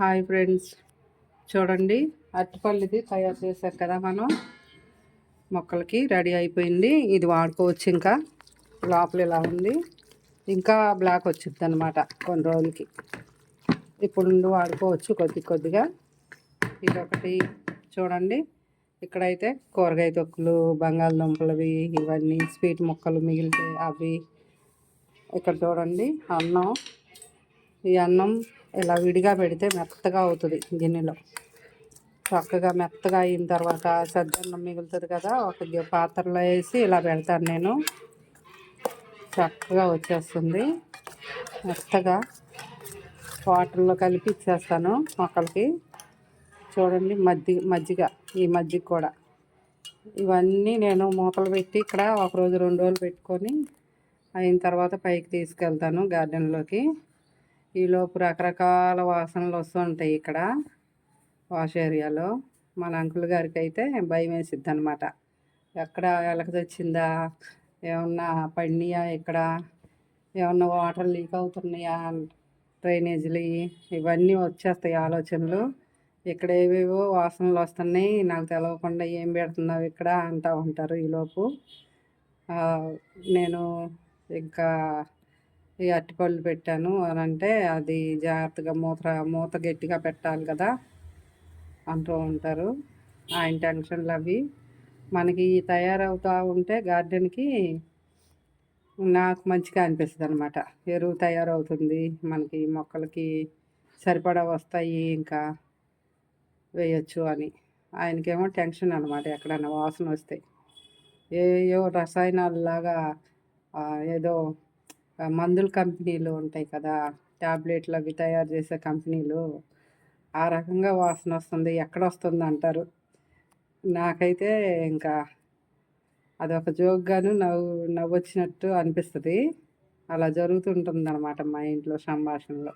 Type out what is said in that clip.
Hi friends. చూడండి అరటిపళ్ళుది తయారు చేశాం కదా మనం. మొక్కలకి రెడీ అయిపోయింది. ఇది వాడుకోవచ్చు ఇంకా. లోపల ఇలా ఉంది. ఇంకా బ్లాక్ వచ్చింది అనమాట కొన్ని రోజులకి. ఇప్పుడు నుండి వాడుకోవచ్చు కొద్ది కొద్దిగా. ఇదొకటి చూడండి. ఇక్కడైతే కూరగాయ తొక్కులు బంగాళదుంపలవి ఇవన్నీ స్వీట్ ముక్కలు మిగిలితే అవి. ఇక్కడ చూడండి అన్నం. ఈ అన్నం ఇలా విడిగా పెడితే మెత్తగా అవుతుంది గిన్నెలో. చక్కగా మెత్తగా అయిన తర్వాత సద్దన్నం మిగులుతుంది కదా ఒక పాత్రలో వేసి ఇలా పెడతాను నేను. చక్కగా వచ్చేస్తుంది. మెత్తగా వాటర్లో కలిపి ఇచ్చేస్తాను మొక్కలకి. చూడండి మజ్జిగ మజ్జిగ ఈ మజ్జిగ కూడా. ఇవన్నీ నేను మూతలు పెట్టి ఇక్కడ ఒక రోజు రెండు రోజులు పెట్టుకొని అయిన తర్వాత పైకి తీసుకెళ్తాను గార్డెన్లోకి. ఈలోపు రకరకాల వాసనలు వస్తుంటాయి ఇక్కడ. వాష్ ఏరియాలో. మన అంకుల్ గారికి అయితే భయం వేసిద్ది అనమాట ఎక్కడ ఎలక తెచ్చిందా ఏమన్నా పడినాయా ఇక్కడ? ఏమన్నా వాటర్ లీక్ అవుతున్నాయా? డ్రైనేజీలు ఇవన్నీ వచ్చేస్తాయి ఆలోచనలు. ఇక్కడ ఏవేవో వాసనలు వస్తున్నాయి. నాకు తెలవకుండా ఏం పెడుతున్నావు ఇక్కడ అంటూ ఉంటారు ఈలోపు నేను ఇంకా ఈ అరటిపళ్ళు పెట్టాను అని అంటే అది జాగ్రత్తగా మూత మూత గట్టిగా పెట్టాలి కదా అంటూ ఉంటారు. ఆయన టెన్షన్లు అవి. మనకి తయారవుతూ ఉంటే గార్డెన్కి నాకు మంచిగా అనిపిస్తుంది అనమాట ఎరువు తయారవుతుంది మనకి మొక్కలకి సరిపడా వస్తాయి ఇంకా వేయచ్చు అని. ఆయనకేమో టెన్షన్ అనమాట ఎక్కడన్నా వాసన వస్తాయి ఏయో రసాయనాలు లాగా ఏదో మందుల కంపెనీలు ఉంటాయి కదా. ట్యాబ్లెట్లు అవి తయారు చేసే కంపెనీలు. ఆ రకంగా వాసన వస్తుంది. ఎక్కడ వస్తుంది అంటారు? నాకైతే ఇంకా అదొక జోక్గాను నవ్వు నవ్వు వచ్చినట్టు అనిపిస్తుంది. అలా జరుగుతుంటుంది అనమాట మా ఇంట్లో సంభాషణలో.